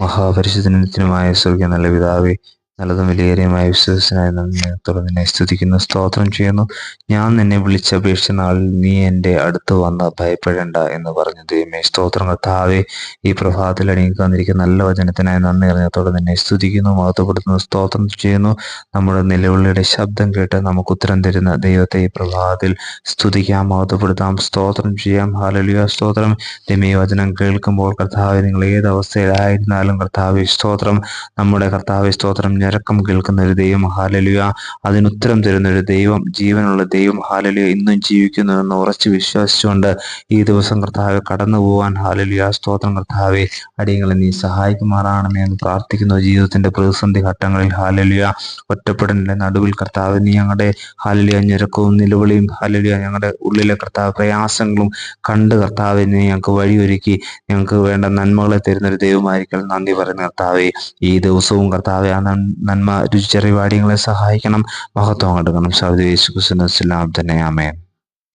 മഹാപരിശുദ്ധനത്തിനുമായ സ്വർഗീയ നല്ല പിതാവേ നല്ലതും വിലയേറിയമായ വിശ്വസനായ തുടർന്ന് നിന്നെ സ്തുതിക്കുന്നു സ്തോത്രം ചെയ്യുന്നു. ഞാൻ നിന്നെ വിളിച്ചപേക്ഷിച്ച നാളിൽ നീ എന്റെ അടുത്ത് വന്ന് ഭയപ്പെടേണ്ട എന്ന് പറഞ്ഞു. ദൈവമേ സ്തോത്രം കർത്താവെ ഈ പ്രഭാതത്തിൽ അടങ്ങി വന്നിരിക്കുന്ന നല്ല വചനത്തിനായി നന്ദി അറിഞ്ഞത്തോടെ നിന്നെ സ്തുതിക്കുന്നു മഹത്വപ്പെടുത്തുന്നു സ്തോത്രം ചെയ്യുന്നു. നമ്മുടെ നിലവിളിയുടെ ശബ്ദം കേട്ട് നമുക്ക് ഉത്തരം തരുന്ന ദൈവത്തെ ഈ പ്രഭാതത്തിൽ സ്തുതിക്കാം മഹത്വപ്പെടുത്താം സ്തോത്രം ചെയ്യാം. ഹാലലിയ സ്തോത്രം. ദൈവീ വചനം കേൾക്കുമ്പോൾ കർത്താവ് നിങ്ങൾ ഏത് അവസ്ഥയിലായിരുന്നാലും കർത്താവ് സ്തോത്രം. നമ്മുടെ കർത്താവ് സ്തോത്രം. ഞരക്കം കേൾക്കുന്ന ഒരു ദൈവം ഹാലലുയ. അതിനുത്തരം തരുന്ന ഒരു ദൈവം ജീവനുള്ള ദൈവം ഹാലലുയ. ഇന്നും ജീവിക്കുന്നു എന്ന് ഉറച്ചു വിശ്വസിച്ചുകൊണ്ട് ഈ ദിവസം കർത്താവ് കടന്നു പോകാൻ ഹാലലുയ. സ്തോത്രം കർത്താവെ അടിയങ്ങളെ നീ സഹായിക്കുമാറാണെന്ന് എന്ന് പ്രാർത്ഥിക്കുന്നു. ജീവിതത്തിന്റെ പ്രതിസന്ധി ഘട്ടങ്ങളിൽ ഹാലലുയ. ഒറ്റപ്പെടലിന്റെ നടുവിൽ കർത്താവ് നീ ഞങ്ങളുടെ ഹാലലിയ ഞെരക്കവും നിലവിളിയും ഹാലലിയ ഞങ്ങളുടെ ഉള്ളിലെ കർത്താവ് പ്രയാസങ്ങളും കണ്ട് കർത്താവ് നീ ഞങ്ങൾക്ക് വഴിയൊരുക്കി. ഞങ്ങൾക്ക് വേണ്ട നന്മകളെ തരുന്ന ഒരു ദൈവമായിരിക്കണം നന്ദി പറയുന്ന കർത്താവെ. ഈ ദിവസവും കർത്താവെ ആ നന്മ രുചിച്ചറിവാടിയങ്ങളെ സഹായിക്കണം മഹത്വം കൊടുക്കണം സൗദി യേശു ക്രിസ്തുവിനെ തന്നെ. ആമേൻ.